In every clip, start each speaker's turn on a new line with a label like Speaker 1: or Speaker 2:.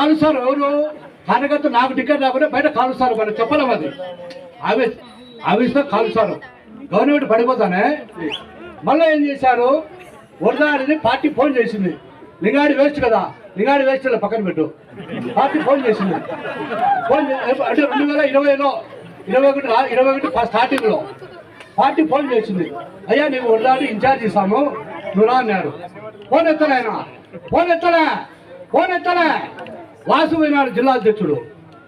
Speaker 1: కాలుస్తారు ఎవరు? కార్యకర్త నాకు టికెట్ రాకుండా బయట కాలుస్తారు మరి చెప్పలేము అది. అవి ఆవేశంతో కాలుస్తారు. గవర్నమెంట్ పడిపోతానే. మళ్ళీ ఏం చేశారు? వరదాడిని పార్టీ ఫోన్ చేసింది. లింగాడి వేస్ట్ కదా. లింగాడి వేస్ట్ కదా పక్కన పెట్టు. పార్టీ ఫోన్ చేసింది. ఫోన్ అంటే రెండు వేల ఇరవైలో ఇరవై ఒకటి ఇరవై ఒకటి ఫస్ట్ స్టార్టింగ్లో పార్టీ ఫోన్ చేసింది. అయ్యా నీకు వరదాడి ఇన్ఛార్జ్ ఇస్తాము. నువ్వు రా అన్నాడు. ఫోన్ ఎత్తలే ఆయన. ఫోన్ ఎత్తలే. ఫోన్ ఎత్తలే. వాసు పోయినాడు జిల్లా అధ్యక్షుడు.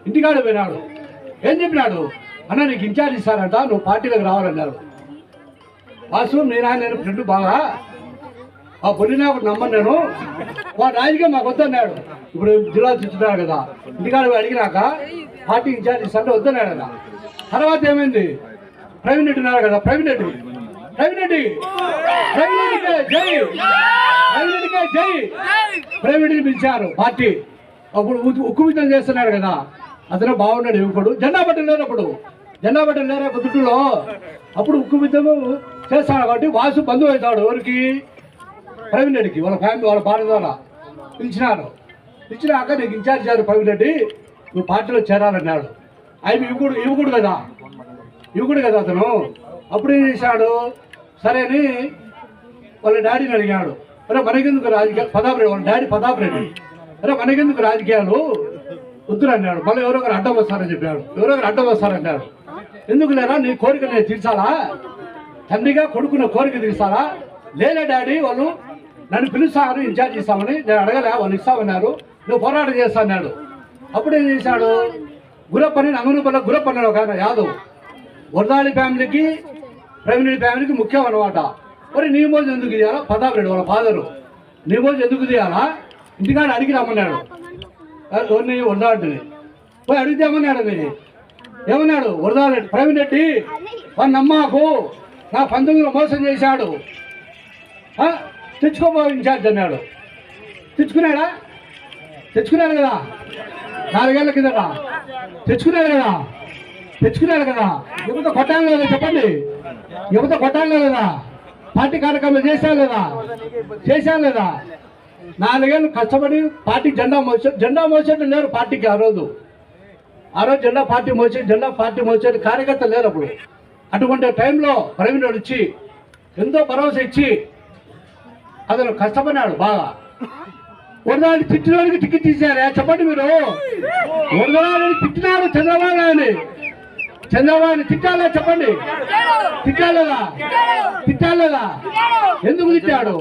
Speaker 1: ఇంటికాడ పోయినాడు. ఏం చెప్పినాడు? అన్న నీకు ఇన్ఛార్జ్ ఇస్తారంట నువ్వు పార్టీలోకి రావాలన్నాడు వాసు మీ నాన్న నేను ఫ్రెండ్ బాగా ఆ పొలినా ఒకటి నమ్మను నేను. వాడు రాజకీయం మాకు వద్దన్నాడు. ఇప్పుడు జిల్లా తెచ్చున్నాడు కదా. ఇంటికాడ పోయి అడిగినాక పార్టీ ఇన్ఛార్జ్ ఇస్తాడు వద్దన్నాడు కదా తర్వాత ఏమైంది? ప్రవీణ్ రెడ్డి ఉన్నారు కదా ప్రవీణ్ రెడ్డి. ప్రవీణ్ రెడ్డి. ప్రవీణ్ రెడ్డికే జై. ప్రవీణ్ రెడ్డికే జై. ప్రవీణ్ రెడ్డిని పిలిచారు పార్టీ. అప్పుడు ఉక్కు- చేస్తున్నాడు కదా. అతను బాగున్నాడు యువకుడు జెండా బట్టలు లేనప్పుడు జెండా బట్టలు లేరా పొద్దుట్లో అప్పుడు ఉక్కు చేస్తాడు కాబట్టి వాసు బంధువు అవుతాడు. ఎవరికి? ప్రవీణ్ రెడ్డికి. వాళ్ళ ఫ్యామిలీ వాళ్ళ భార్య ద్వారా పిలిచినారు. పిలిచినాక నీకు ఇన్ఛార్జ్ చేశారు ప్రవీణ్ రెడ్డి నువ్వు పార్టీలో చేరాలన్నాడు. ఆయన యువకుడు యువకుడు కదా. యువకుడు కదా అతను. అప్పుడు ఏం చేశాడు? సరే అని వాళ్ళ డాడీని అడిగాడు. అరే మనకెందుకు రాజకీయ ప్రతాప్ రెడ్డి వాళ్ళ డాడీ ప్రతాప్ రెడ్డి. అరే మనకెందుకు రాజకీయాలు? వద్దురు అన్నాడు. మళ్ళీ ఎవరో ఒకరు అడ్డం వస్తారని చెప్పాడు. ఎవరో ఒకరు అడ్డం వస్తారన్నాడు ఎందుకు లేరా? నీ కోరిక నేను తీర్చాలా? తండ్రిగా కొడుకున్న కోరిక తీర్చాలా? లేలే డాడీ వాళ్ళు నన్ను పిలుస్తాను ఇన్ఛార్జ్ ఇస్తామని నేను అడగలే. వాళ్ళు ఇస్తామన్నారు. నువ్వు పోరాటం చేస్తా అన్నాడు. అప్పుడు ఏం చేశాడు? గురప్పని గులప్ అన్నాడు ఒక ఆయన యాదవ్. వరదాలి ఫ్యామిలీకి ప్రవీణ్ ఫ్యామిలీకి ముఖ్యం అనమాట మరి నీ మోజు ఎందుకు తీయాలా ప్రతాప్ రెడ్డి వాళ్ళ ఫాదరు. నీ మోజు ఎందుకు తీయాలా ఇంటికాడ అడిగి రమ్మన్నాడు. ఎవరిని వరదాడిని పోయి అడిగితే ఏమన్నాడు ఏమన్నాడు? వరదాడు ప్రవీణ్ రెడ్డి వాడిని నమ్మాకు నా పంతొమ్మిదిలో మోసం చేశాడు. తెచ్చుకోబో ఇన్ఛార్జ్ అన్నాడు. తెచ్చుకున్నాడా? తెచ్చుకున్నాడు కదా? నాలుగేళ్ళ కిందట. తెచ్చుకున్నాడు కదా? తెచ్చుకున్నాడు కదా? యువత కొట్టాలి లేదా చెప్పండి. యువత కొట్టాలి లేదా పార్టీ కార్యక్రమాలు చేశాను లేదా చేశాను లేదా నాలుగేళ్ళు కష్టపడి పార్టీ జెండా మోసే జెండా మోసేట్టు లేరు పార్టీకి ఆ రోజు. ఆ రోజు జెండా పార్టీ మోసే జెండా పార్టీ మోసే కార్యకర్తలు లేరు అప్పుడు. అటువంటి టైంలో ప్రవీణ్ ఇచ్చి ఎంతో భరోసా ఇచ్చి అతను కష్టపడినాడు బాగా. వరదాన్ని తిట్టినోడికి టికెట్ ఇచ్చారా. చెప్పండి మీరు? వరదాన్ని తిట్టినాడు చంద్రబాబు నాయుడు చంద్రబాబు తిట్టాలా చెప్పండి? తిట్టాలేదా? తిట్టాలేదా? ఎందుకు తిట్టాడు?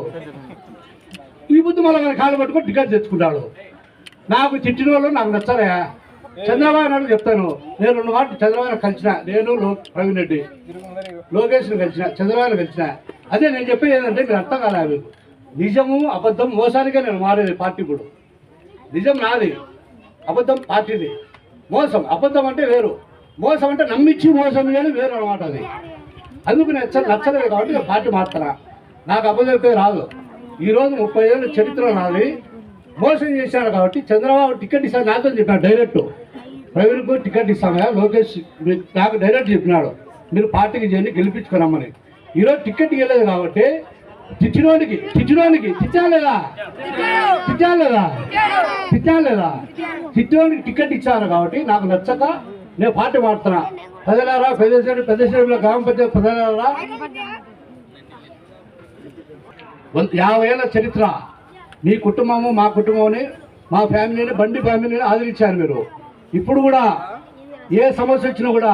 Speaker 1: ఈ బుద్ధి మళ్ళీ కాలు పట్టుకొని టికెట్ తెచ్చుకున్నాడు నాకు తిట్టిన వాళ్ళు నాకు నచ్చలే. చంద్రబాబు నాయుడు చెప్తాను నేను రెండు మాటలు చంద్రబాబు కలిసిన నేను లో ప్రవీణ్ రెడ్డి లోకేష్ను కలిసిన చంద్రబాబు కలిసిన. అదే నేను చెప్పేది ఏంటంటే మీరు అర్థం కాలే మీకు నిజము అబద్ధం మోసానికే నేను మారేది పార్టీ ఇప్పుడు. నిజం నాది అబద్ధం పార్టీది. మోసం అబద్ధం అంటే వేరు. మోసం అంటే నమ్మించి మోసం చేయడం వేరు అనమాట అది. అందుకు నేను నచ్చలేదు కాబట్టి నేను పార్టీ మారుతున్నా. నాకు అబద్ధం రాదు. ఈరోజు ముప్పై ఏళ్ళ చరిత్ర నాది. మోసం చేశారు కాబట్టి చంద్రబాబు టికెట్ ఇస్తాను నాతో చెప్పాడు డైరెక్ట్. ప్రవీణ్కు టికెట్ ఇస్తామా లోకేష్ నాకు డైరెక్ట్ చెప్పినాడు. మీరు పార్టీకి చేయండి గెలిపించుకురమ్మని ఈరోజు టికెట్ ఇవ్వలేదు కాబట్టి తిచ్చినోనికి తిట్టినోడికి తిట్టాలేదా? తిట్టాలేదా? తిట్టాలేదా? తిట్టినోడికి టికెట్ ఇచ్చారు కాబట్టి నాకు నచ్చక నేను పార్టీ మారుతున్నా. ప్రజలారా పెద్ద పెద్ద గ్రామ పంచాయతీ ప్రజలారా యాభై ఏళ్ళ చరిత్ర. మీ కుటుంబము మా కుటుంబమని మా ఫ్యామిలీని బండి ఫ్యామిలీని ఆదరించారు మీరు. ఇప్పుడు కూడా ఏ సమస్య వచ్చినా కూడా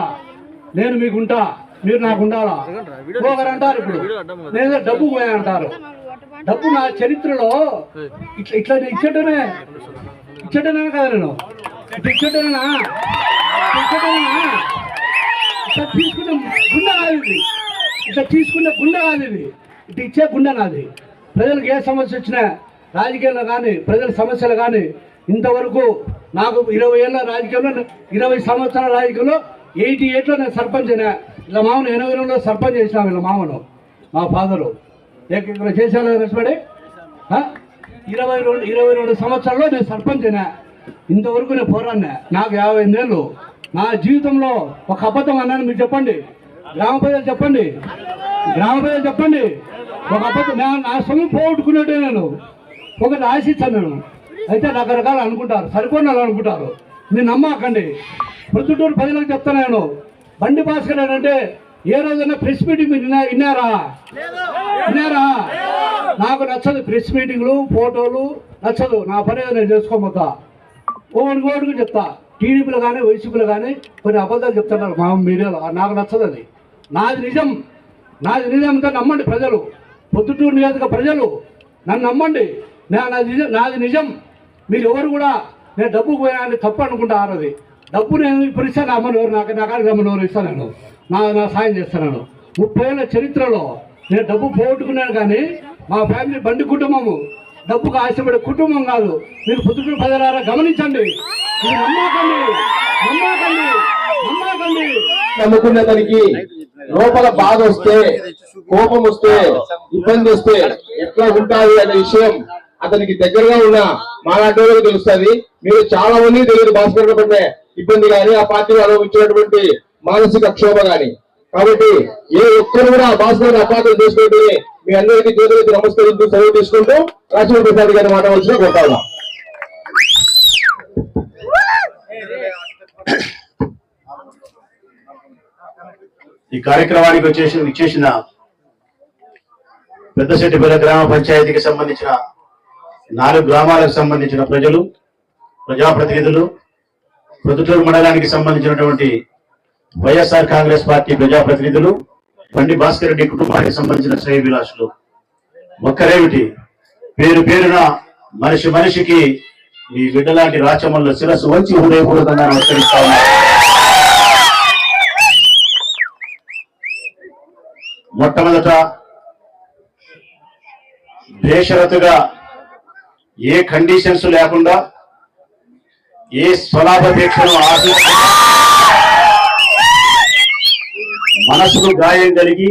Speaker 1: నేను మీకుంటా మీరు నాకు ఉండాలా ఒకరు అంటారు ఇప్పుడు. నేను డబ్బు పోయా అంటారు. డబ్బు నా చరిత్రలో ఇట్లా ఇట్లా ఇచ్చటనే ఇచ్చటనే కదా నేను. ఇట్లా ఇచ్చటనేనా? ఇచ్చటనేనా? ఇట్లా తీసుకున్న గుండె కాదు ఇది ఇట్లా తీసుకున్న గుండె కాదు ఇది ఇటు ఇచ్చే గుండె నాది. ప్రజలకు ఏ సమస్య వచ్చినా రాజకీయాల్లో కానీ ప్రజల సమస్యలు కానీ ఇంతవరకు నాకు ఇరవై ఏళ్ళ రాజకీయంలో ఇరవై సంవత్సరాల రాజకీయంలో ఎయిటీ ఎయిట్లో నేను సర్పంచ్ అయినా ఇలా మామను ఎనభై రెండులో సర్పంచ్ చేసిన వీళ్ళ మామను మా ఫాదరు. ఇక్కడ చేశాను కష్టపడి ఇరవై రెండు ఇరవై రెండు సంవత్సరాల్లో నేను సర్పంచ్ అయినా ఇంతవరకు నేను పోరాడినా. నాకు యాభై ఎనిమిదేళ్ళు నా జీవితంలో ఒక అబద్ధం అన్నాను మీరు చెప్పండి. గ్రామ ప్రజలు చెప్పండి. గ్రామ ప్రజలు చెప్పండి. ఒక అబద్ధం నా- నా సొమ్ము పోగొట్టుకున్నట్టే నేను. ఒకటి ఆశించాను నేను. అయితే రకరకాలు అనుకుంటారు. సరిపోయిన అనుకుంటారు. మీరు నమ్మకండి. ప్రొద్దుటూరు ప్రజలకు చెప్తాను నేను. బండి భాస్కర్ అంటే ఏ రోజైనా ప్రెస్ మీటింగ్ మీరు విన్నారా? విన్నారా? నాకు నచ్చదు ప్రెస్ మీటింగ్లు ఫోటోలు. నచ్చదు. నా పని నేను చేసుకోబోతా. ఓడి ఓడికి చెప్తా. టీడీపీలో కానీ వైసీపీలో కానీ కొన్ని అబద్ధాలు చెప్తున్నారు మా మీడియాలో. నాకు నచ్చదు అది. నాది నిజం. నాది నిజంతో నమ్మండి ప్రజలు. పొద్దుటూరు నియోజక ప్రజలు నన్ను నమ్మండి. నా నాది నిజం నాది నిజం. మీరు ఎవరు కూడా నేను డబ్బుకు పోయినా తప్పు అనుకుంటారు అది డబ్బు నేను ఇప్పుడు ఇస్తాను అమ్మని ఎవరు నాకు నా కాడికి ఎవరు ఇస్తాను నేను. నా నా సాయం చేస్తాను ముప్పై ఏళ్ళ చరిత్రలో నేను డబ్బు పోగొట్టుకున్నాను కానీ మా ఫ్యామిలీ బండి కుటుంబము డబ్బుకు ఆశపడే కుటుంబం కాదు. మీరు పొద్దుటూరు ప్రజలారా గమనించండి. ఇది నమ్మకండి. నమ్మకండి. నమ్మకండి.
Speaker 2: నమ్ముకున్న దానికి లోపల బాధ వస్తే కోపం వస్తే ఇబ్బంది వస్తే ఎట్లా ఉంటాది అనే విషయం అతనికి దగ్గరగా ఉన్న మాలాంటి తెలుస్తుంది. మీరు చాలా మంది తెలియదు భాస్కర్ పడిన ఇబ్బంది కానీ ఆ పార్టీ అనుభవించినటువంటి మానసిక క్షోభ కానీ కాబట్టి ఏ ఒక్కరు కూడా భాస్కర్ అపార్థం చేసుకుంటే మీ అందరికీ చేతులకి నమస్కరిస్తూ సెలవు తీసుకుంటూ రాజీవ్ ప్రసాద్ గారి మాట వచ్చిన కొట్టాలా
Speaker 3: ఈ కార్యక్రమానికి వచ్చేసి ఇచ్చేసిన పెద్దశెట్టిపల్లి గ్రామ పంచాయతీకి సంబంధించిన నాలుగు గ్రామాలకు సంబంధించిన ప్రజలు ప్రజాప్రతినిధులు ప్రొద్దుటూరు మండలానికి సంబంధించినటువంటి వైఎస్ఆర్ కాంగ్రెస్ పార్టీ ప్రజాప్రతినిధులు బండి భాస్కర్ రెడ్డి కుటుంబానికి సంబంధించిన శ్రేయభిలాషులు. ఒక్కరేమిటి? పేరు పేరున మనిషి మనిషికి మీ బిడ్డలాంటి రాచమల్ల శిరస్సు వంచి హృదయపూర్వకంగా నమస్కరిస్తా ఉన్నారు మొట్టమొదట బేషరతుగా ఏ కండిషన్స్ లేకుండా ఏ స్వలాభాపేక్షను ఆశించకుండా మనసుకు గాయం కలిగి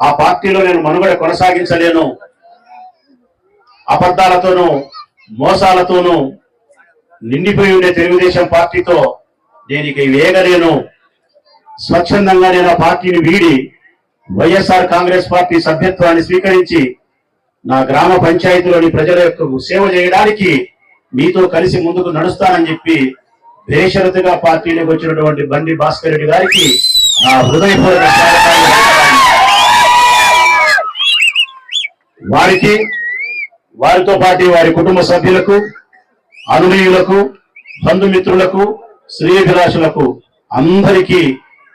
Speaker 3: ఆ పార్టీలో నేను మనుగడ కొనసాగించలేను. అబద్ధాలతోనూ మోసాలతోనూ నిండిపోయి ఉండే తెలుగుదేశం పార్టీతో దీనికి వేగలేను. స్వచ్ఛందంగా నేను ఆ పార్టీని వీడి వైఎస్ఆర్ కాంగ్రెస్ పార్టీ సభ్యత్వాన్ని స్వీకరించి నా గ్రామ పంచాయతీలోని ప్రజల యొక్క సేవ చేయడానికి మీతో కలిసి ముందుకు నడుస్తానని చెప్పి బేషరతుగా పార్టీలోకి వచ్చినటువంటి బండి భాస్కర్ రెడ్డి గారికి నా హృదయపూర్వక వారికి వారితో పాటు వారి కుటుంబ సభ్యులకు అనునయులకు బంధుమిత్రులకు శ్రీభిలాషులకు అందరికీ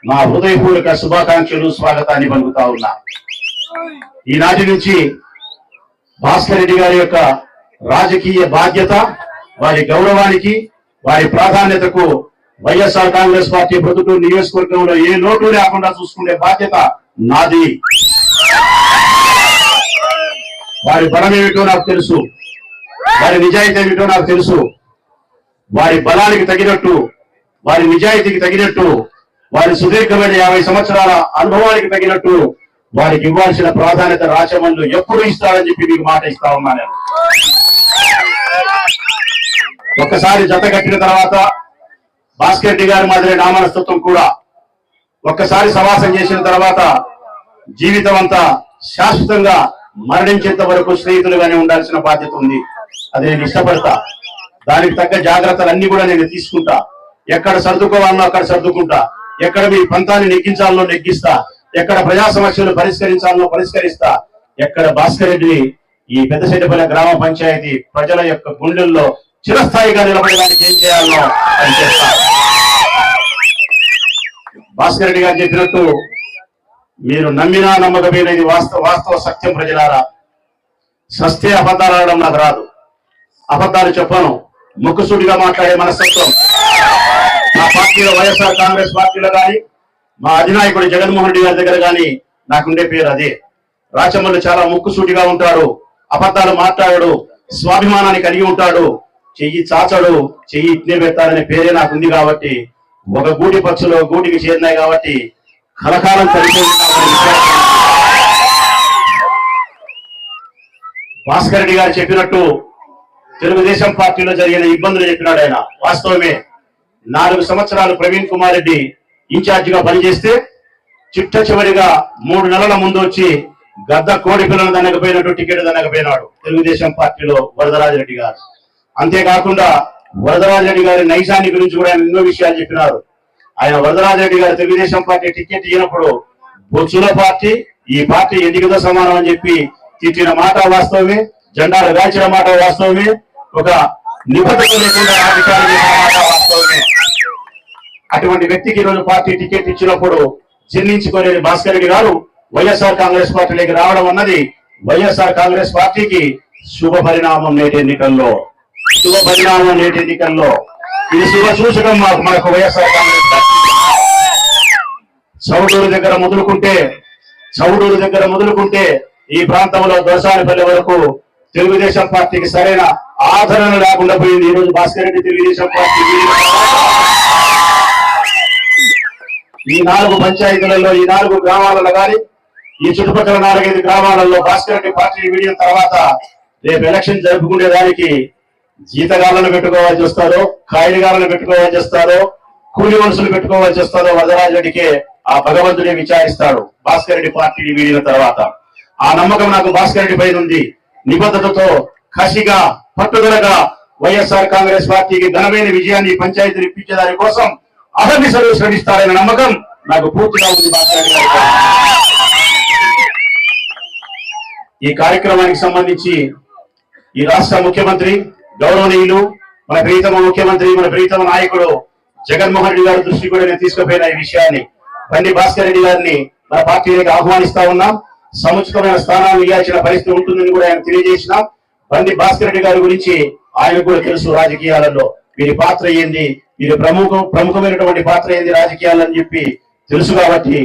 Speaker 3: నా హృదయపూర్వక శుభాకాంక్షలు స్వాగతాన్ని పలుకుతా ఉన్నా. ఈనాటి నుంచి భాస్కర్ రెడ్డి గారి యొక్క రాజకీయ బాధ్యత వారి గౌరవానికి వారి ప్రాధాన్యతకు వైఎస్ఆర్ కాంగ్రెస్ పార్టీ బ్రతుకు నియోజకవర్గంలో ఏ లోటు లేకుండా చూసుకునే బాధ్యత నాది. వారి బలం ఏమిటో నాకు తెలుసు. వారి నిజాయితీ ఏమిటో నాకు తెలుసు. వారి బలానికి తగినట్టు వారి నిజాయితీకి తగినట్టు వారి సుదీర్ఘమైన యాభై సంవత్సరాల అనుభవానికి తగినట్టు వారికి ఇవ్వాల్సిన ప్రాధాన్యత రాచమల్లు ఎప్పుడు ఇస్తారని చెప్పి మీకు మాట ఇస్తా ఉన్నా నేను. ఒక్కసారి జత కట్టిన తర్వాత భాస్కర్ గారి మాదిరి నామనస్తత్వం కూడా ఒక్కసారి సవాసం చేసిన తర్వాత జీవితం అంతా శాశ్వతంగా మరణించేంత వరకు స్నేహితులుగానే ఉండాల్సిన బాధ్యత ఉంది. అది నేను ఇష్టపడతా. దానికి తగ్గ జాగ్రత్తలు అన్ని కూడా నేను తీసుకుంటా. ఎక్కడ సర్దుకోవాలన్నా అక్కడ సర్దుకుంటా. ఎక్కడ మీ పంతాన్ని నెగ్గించాలనో నెగ్గిస్తా ఎక్కడ ప్రజా సమస్యలు పరిష్కరించాలనో పరిష్కరిస్తా ఎక్కడ భాస్కర్ రెడ్డిని ఈ పెద్దశెట్టిపల్లి గ్రామ పంచాయతీ ప్రజల యొక్క గుండెల్లో చిరస్థాయిగా నిలబడడానికి ఏం చేయాలనో అది చేస్తా భాస్కర్ రెడ్డి గారు చెప్పినట్టు మీరు నమ్మినా నమ్మకపోయినది వాస్తవ వాస్తవ సత్యం ప్రజలారా. సస్తే అబద్ధాలు ఆడడం నాకు రాదు. అబద్ధాలు చెప్పను. ముక్కుసూటిగా మాట్లాడే మనస్తత్వం. మా పార్టీలో వైఎస్ఆర్ కాంగ్రెస్ పార్టీలో కానీ మా అధినాయకుడు జగన్మోహన్ రెడ్డి గారి దగ్గర కానీ నాకుండే పేరు అదే. రాచమల్లు చాలా ముక్కుసూటిగా ఉంటాడు అబద్ధాలు మాట్లాడాడు స్వాభిమానాన్ని కలిగి ఉంటాడు. చెయ్యి చాచడు చెయ్యి ఇట్నే పెట్టాలనే పేరే నాకుంది కాబట్టి ఒక గూటి పక్షులు గూటికి చేరినాయి కాబట్టి కలకాలం కలిసి భాస్కర్ రెడ్డి గారు చెప్పినట్టు తెలుగుదేశం పార్టీలో జరిగిన ఇబ్బందులు చెప్పినాడు ఆయన. వాస్తవమే నాలుగు సంవత్సరాలు ప్రవీణ్ కుమార్ రెడ్డి ఇన్ఛార్జ్గా పనిచేస్తే చిట్ట చివరిగా మూడు నెలల ముందు వచ్చి గద్ద కోడి పిల్లలు దనకపోయినట్టు టికెట్ దనకపోయినాడు తెలుగుదేశం పార్టీలో వరదరాజరెడ్డి గారు. అంతేకాకుండా వరదరాజరెడ్డి గారి నైజాన్ని గురించి కూడా ఆయన ఎన్నో విషయాలు చెప్పినారు. ఆయన వరదరాజరెడ్డి గారు తెలుగుదేశం పార్టీ టికెట్ ఇచ్చినప్పుడు బొచ్చుల పార్టీ ఈ పార్టీ ఎన్నికతో సమానం అని చెప్పి తిట్టిన మాట వాస్తవమే జెండాలు రాచిన మాట వాస్తవమే ఒక నిబద్ధత లేకుండా రాజకీయాలు వాస్తవమే. అటువంటి వ్యక్తికి ఈరోజు పార్టీ టికెట్ ఇచ్చినప్పుడు జీర్ణించుకోలేని భాస్కర్ రెడ్డి గారు వైఎస్ఆర్ కాంగ్రెస్ పార్టీలోకి రావడం అన్నది వైఎస్ఆర్ కాంగ్రెస్ పార్టీకి శుభ పరిణామం నేటి ఎన్నికల్లో. శుభ పరిణామం నేటి ఎన్నికల్లో. ఇది శుభ సూచకం మాకు మనకు వైఎస్ఆర్ కాంగ్రెస్ పార్టీ. చౌడూరు దగ్గర మొదలుకుంటే చౌడూరు దగ్గర మొదలుకుంటే ఈ ప్రాంతంలో దోసానిపల్లి వరకు తెలుగుదేశం పార్టీకి సరైన ఆదరణ లేకుండా పోయింది. ఈ రోజు భాస్కర్ రెడ్డి తెలుగుదేశం పార్టీ ఈ నాలుగు పంచాయతీలలో ఈ నాలుగు గ్రామాలలో కానీ ఈ చుట్టుపక్కల నాలుగైదు గ్రామాలలో భాస్కర్ రెడ్డి పార్టీ వీడిన తర్వాత రేపు ఎలక్షన్ జరుపుకునే దానికి జీతగాళ్ళను పెట్టుకోవాల్సి వస్తారో కాయలుగాళ్ళను పెట్టుకోవాల్సి వస్తారో కూలి మనుషులు పెట్టుకోవాల్సి వస్తారో వరదరాజు రెడ్డికి ఆ భగవంతుడే విచారిస్తాడు భాస్కర్ రెడ్డి పార్టీని వీడిన తర్వాత. ఆ నమ్మకం నాకు భాస్కర్ రెడ్డి పైన ఉంది నిబద్ధతతో కసిగా పట్టుదలగా వైఎస్ఆర్ కాంగ్రెస్ పార్టీకి ఘనమైన విజయాన్ని పంచాయతీ పంచాయతీని ఇప్పించే దాని కోసం అహర్నిశలు శ్రమిస్తారనే నమ్మకం నాకు పూర్తిగా ఉంది ఈ కార్యక్రమానికి సంబంధించి ఈ రాష్ట్ర ముఖ్యమంత్రి గౌరవనీయులు మన ప్రీతమ ముఖ్యమంత్రి మన ప్రీతమ నాయకుడు జగన్మోహన్ రెడ్డి గారి దృష్టి కూడా నేను తీసుకుపోయిన ఈ విషయాన్ని బండి భాస్కర్ రెడ్డి గారిని మన పార్టీలోకి ఆహ్వానిస్తా ఉన్నాం. సముచితమైన స్థానాలు ఇవ్వాల్సిన పరిస్థితి ఉంటుందని కూడా ఆయన తెలియజేసినాం బండి భాస్కర్ రెడ్డి గారి గురించి ఆయన కూడా తెలుసు రాజకీయాలలో. వీరి పాత్ర ఏంది? వీరి ప్రముఖ ప్రముఖమైనటువంటి పాత్ర ఏంది రాజకీయాలని చెప్పి తెలుసు కాబట్టి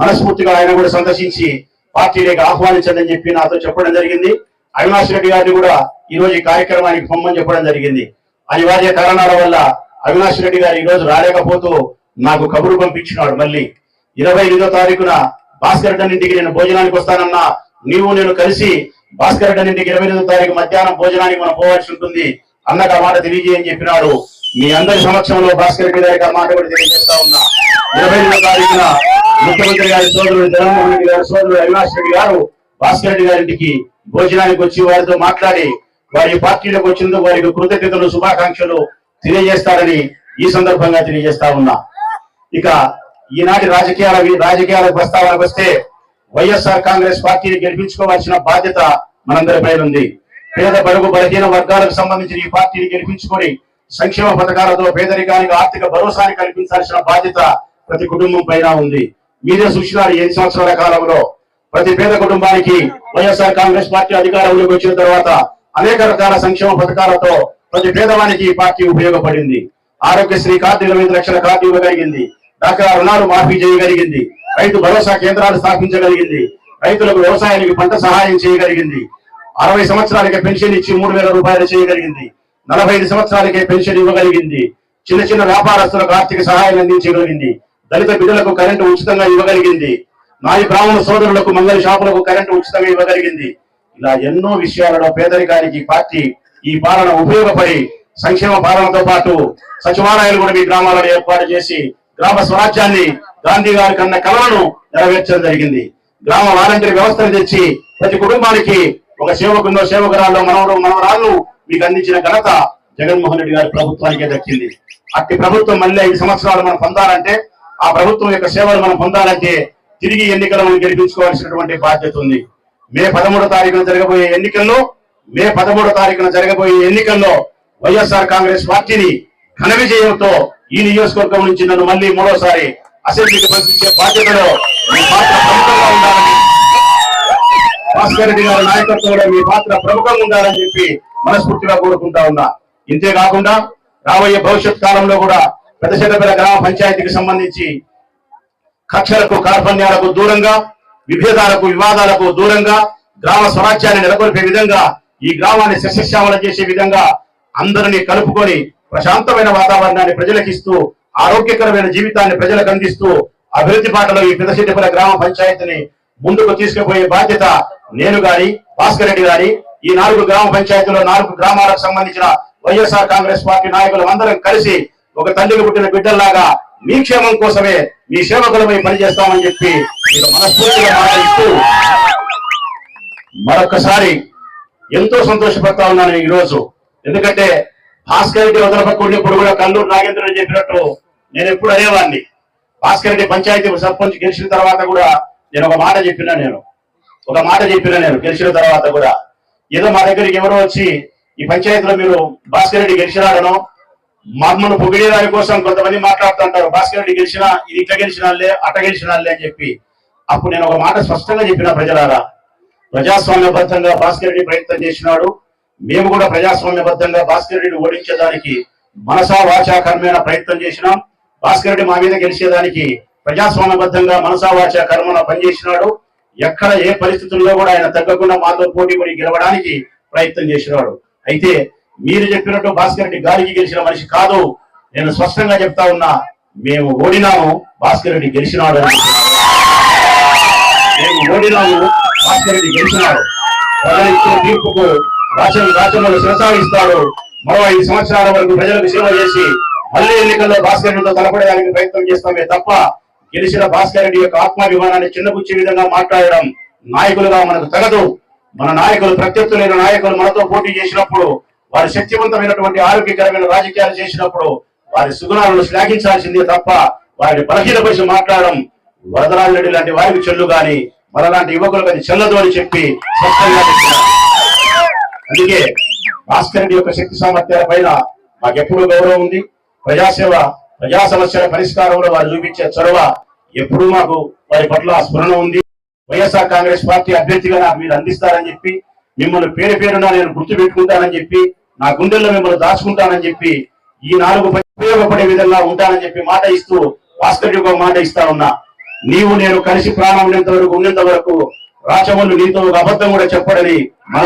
Speaker 3: మనస్ఫూర్తిగా ఆయన కూడా సందర్శించి పార్టీలోకి ఆహ్వానించదని చెప్పి నాతో చెప్పడం జరిగింది. అవినాష్ రెడ్డి గారిని కూడా ఈ రోజు ఈ కార్యక్రమానికి పొమ్మని చెప్పడం జరిగింది. అనివార్య కారణాల వల్ల అవినాష్ రెడ్డి గారు ఈ రోజు రాలేకపోతూ నాకు కబురు పంపించినాడు. మళ్ళీ ఇరవై ఎనిమిదో తారీఖున భాస్కర్ రెడ్డి ఇంటికి నేను భోజనానికి వస్తానన్నా నీవు నేను కలిసి భాస్కర్ రెడ్డి ఇంటికి ఇరవై ఎనిమిదో తారీఖు మధ్యాహ్నం భోజనానికి మనం పోవాల్సి ఉంటుంది. అన్నకు ఆ మాట తెలియజేయని చెప్పినాడు. మీ అందరి సమక్షంలో భాస్కర్ రెడ్డి గారికి ఆ మాట కూడా తెలియజేస్తా ఉన్నా. ఇరవై ఎనిమిదో తారీఖున ముఖ్యమంత్రి గారి సోదరుడు జగన్మోహన్ రెడ్డి గారి సోదరుడు అవినాష్ రెడ్డి గారు భాస్కర్ రెడ్డి గారింటికి భోజనానికి వచ్చి వారితో మాట్లాడి వారి పార్టీలోకి వచ్చినందుకు వారికి కృతజ్ఞతలు శుభాకాంక్షలు తెలియజేస్తారని ఈ సందర్భంగా తెలియజేస్తా ఉన్నా. ఇక ఈనాటి రాజకీయాల రాజకీయాల ప్రస్తావనకు వస్తే వైఎస్ఆర్ కాంగ్రెస్ పార్టీని గెలిపించుకోవాల్సిన బాధ్యత మనందరిపై ఉంది. పేద బడుగు బలహీన వర్గాలకు సంబంధించిన ఈ పార్టీని గెలిపించుకొని సంక్షేమ పథకాలతో పేదరికానికి ఆర్థిక భరోసాని కల్పించాల్సిన బాధ్యత ప్రతి కుటుంబం పైన ఉంది. మీరే చూసినారు ఎన్ని సంవత్సరాల కాలంలో. ప్రతి పేద కుటుంబానికి వైఎస్ఆర్ కాంగ్రెస్ పార్టీ అధికారంలోకి వచ్చిన తర్వాత అనేక రకాల సంక్షేమ పథకాలతో ప్రతి పేదవానికి ఈ పార్టీ ఉపయోగపడింది. ఆరోగ్యశ్రీ కార్డు ఇరవై లక్షల కార్డు ఇవ్వగలిగింది. డాక్టర్ రుణాలు మాఫీ చేయగలిగింది. రైతు భరోసా కేంద్రాలు స్థాపించగలిగింది. రైతులకు వ్యవసాయానికి పంట సహాయం చేయగలిగింది. అరవై సంవత్సరాలకే పెన్షన్ ఇచ్చి మూడు వేల రూపాయలు చేయగలిగింది. నలభై ఐదు సంవత్సరాలకే పెన్షన్ ఇవ్వగలిగింది. చిన్న చిన్న వ్యాపారస్తులకు ఆర్థిక సహాయం అందించగలిగింది. దళిత బిడ్డలకు కరెంటు ఉచితంగా ఇవ్వగలిగింది. నాయి బ్రాహ్మణ సోదరులకు మంగళ షాపులకు కరెంటు ఉచితంగా ఇవ్వగలిగింది. ఇలా ఎన్నో విషయాలలో పేదరికానికి పార్టీ ఈ పాలన ఉపయోగపడి సంక్షేమ పాలనతో పాటు సచివాలయాలు కూడా మీ గ్రామాలను ఏర్పాటు చేసి గ్రామ స్వరాజ్యాన్ని గాంధీ గారి కన్న కళలను నెరవేర్చడం జరిగింది. గ్రామ వాలంటీర్ వ్యవస్థను తెచ్చి ప్రతి కుటుంబానికి ఒక సేవకున్నో సేవకురాల్లో మనవరు మనవరాళ్ళు మీకు అందించిన ఘనత జగన్మోహన్ రెడ్డి గారి ప్రభుత్వానికే దక్కింది. అట్టి ప్రభుత్వం మళ్ళీ ఐదు సంవత్సరాలు మనం పొందాలంటే ఆ ప్రభుత్వం యొక్క సేవలు మనం పొందాలంటే తిరిగి ఎన్నికలను గెలిపించుకోవాల్సినటువంటి బాధ్యత ఉంది. మే పదమూడో తారీఖున జరగబోయే ఎన్నికల్లో మే పదమూడో తారీఖున జరగబోయే ఎన్నికల్లో వైఎస్ఆర్ కాంగ్రెస్ పార్టీని ఘన విజయంతో ఈ నియోజకవర్గం నుంచి నన్ను మళ్ళీ మూడోసారి అసెంబ్లీకి పంపించే బాధ్యతలో మీ పాత్ర ప్రముఖంగా ఉండాలని భాస్కర్ రెడ్డి గారి నాయకత్వంలో మీ పాత్ర ప్రముఖంగా ఉండాలని చెప్పి మనస్ఫూర్తిగా కోరుకుంటా ఉన్నా. ఇంతేకాకుండా రాబోయే భవిష్యత్ కాలంలో కూడా పెద్దశెట్టపల్లి గ్రామ పంచాయతీకి సంబంధించి కక్షలకు కార్పణ్యాలకు దూరంగా విభేదాలకు వివాదాలకు దూరంగా గ్రామ స్వరాజ్యాన్ని నెలకొల్పే విధంగా ఈ గ్రామాన్ని సస్యశ్యామలం చేసే విధంగా అందరినీ కలుపుకొని ప్రశాంతమైన వాతావరణాన్ని ప్రజలకు ఇస్తూ ఆరోగ్యకరమైన జీవితాన్ని ప్రజలకు అందిస్తూ అభివృద్ధి బాటలో ఈ పెద్దశెట్టిపల్లి గ్రామ పంచాయతీని ముందుకు తీసుకుపోయే బాధ్యత నేను గాని భాస్కర్ రెడ్డి గారి ఈ నాలుగు గ్రామ పంచాయతీలో నాలుగు గ్రామాలకు సంబంధించిన వైఎస్ఆర్ కాంగ్రెస్ పార్టీ నాయకులు అందరం కలిసి ఒక తండ్రికి పుట్టిన బిడ్డల్లాగా మీ క్షేమం కోసమే మీ సేవకులపై పనిచేస్తామని చెప్పి మనస్ఫూర్తిగా మాట ఇస్తూ మరొకసారి ఎంతో సంతోషపడతా ఉన్నాను ఈ రోజు ఎందుకంటే భాస్కర్ రెడ్డి వదలపక్కడి ఇప్పుడు కూడా కల్లూరు నాగేంద్ర చెప్పినట్టు నేను ఎప్పుడు అనేవాడిని భాస్కర్ రెడ్డి పంచాయతీ సర్పంచ్ గెలిచిన తర్వాత కూడా నేను ఒక మాట చెప్పినా నేను. ఒక మాట చెప్పినా నేను గెలిచిన తర్వాత కూడా. ఏదో మా దగ్గరికి ఎవరో వచ్చి ఈ పంచాయతీలో మీరు భాస్కర్ రెడ్డి గెలిచినాడనో మమ్మల్ని పొగిడే దాని కోసం కొంతమంది మాట్లాడుతుంటారు భాస్కర్ రెడ్డి గెలిచినా ఇది ఇట్లా గెలిచినాలే అట్ట గెలిచినాలే అని చెప్పి. అప్పుడు నేను ఒక మాట స్పష్టంగా చెప్పిన ప్రజలారా. ప్రజాస్వామ్యబద్ధంగా భాస్కర్ రెడ్డి ప్రయత్నం చేసినాడు. మేము కూడా ప్రజాస్వామ్యబద్ధంగా భాస్కర్ రెడ్డి ఓడించేదానికి మనసా వాచా కర్మేణ ప్రయత్నం చేసినాం. భాస్కర్ రెడ్డి మా మీద గెలిచేదానికి ప్రజాస్వామ్యబద్ధంగా మనసా వాచా కర్మన పనిచేసినాడు. ఎక్కడ ఏ పరిస్థితుల్లో కూడా ఆయన తగ్గకుండా మాతో పోటీ పడి గెలవడానికి ప్రయత్నం చేసినాడు. అయితే మీరు చెప్పినట్టు భాస్కర్ రెడ్డి గాలికి గెలిచిన మనిషి కాదు. నేను స్పష్టంగా చెప్తా ఉన్నా మేము ఓడినాము భాస్కర్ రెడ్డి గెలిచినాడు మేము ఓడినాము భాస్కర్ రెడ్డి గెలిచినాడు. ప్రజలు ఇచ్చిన తీర్పుకు రాజ్యం రాజ్యంలో కొనసాగిస్తాడు. మరో ఐదు సంవత్సరాల వరకు ప్రజలకు సేవ చేసి మళ్ళీ ఎన్నికల్లో భాస్కర్ రెడ్డితో తలపడడానికి ప్రయత్నం చేస్తామే తప్ప గెలిచిన భాస్కర్ రెడ్డి యొక్క ఆత్మాభిమానాన్ని చిన్నపుచ్చే విధంగా మాట్లాడడం నాయకులుగా మనకు తగదు. మన నాయకులు ప్రత్యర్థులైన నాయకులు మనతో పోటీ చేసినప్పుడు వారి శక్తివంతమైనటువంటి ఆరోగ్యకరమైన రాజకీయాలు చేసినప్పుడు వారి సుగుణాలను శ్లాఘించాల్సిందే తప్ప వారిని బలహీనపరిచి మాట్లాడడం వరదరాజు రెడ్డి లాంటి వారికి చెల్లు గాని మనలాంటి యువకులకు అది చెల్లదు అని చెప్పి స్పష్టంగా చెప్పారు అందుకే భాస్కర్ రెడ్డి యొక్క శక్తి సామర్థ్యాల పైన మాకెప్పుడు గౌరవం ఉంది. ప్రజాసేవ ప్రజా సమస్యల పరిష్కారంలో వారు చూపించే చొరవ ఎప్పుడూ మాకు వారి పట్ల స్మరణ ఉంది. వైఎస్ఆర్ కాంగ్రెస్ పార్టీ అభ్యర్థిగా నాకు మీరు అందిస్తారని చెప్పి మిమ్మల్ని పేరు పేరున నేను గుర్తు పెట్టుకుంటానని చెప్పి నా గుండెల్లో మిమ్మల్ని దాచుకుంటానని చెప్పి ఈ నాలుగు ఉపయోగపడే విధంగా ఉంటానని చెప్పి మాట ఇస్తూ భాస్కర్ ఒక మాట ఇస్తా ఉన్నా. నీవు నేను కలిసి ప్రాణం ఉన్నంత వరకు ఉన్నంత వరకు రాచవల్లు నీతో అబద్ధం కూడా చెప్పడని మన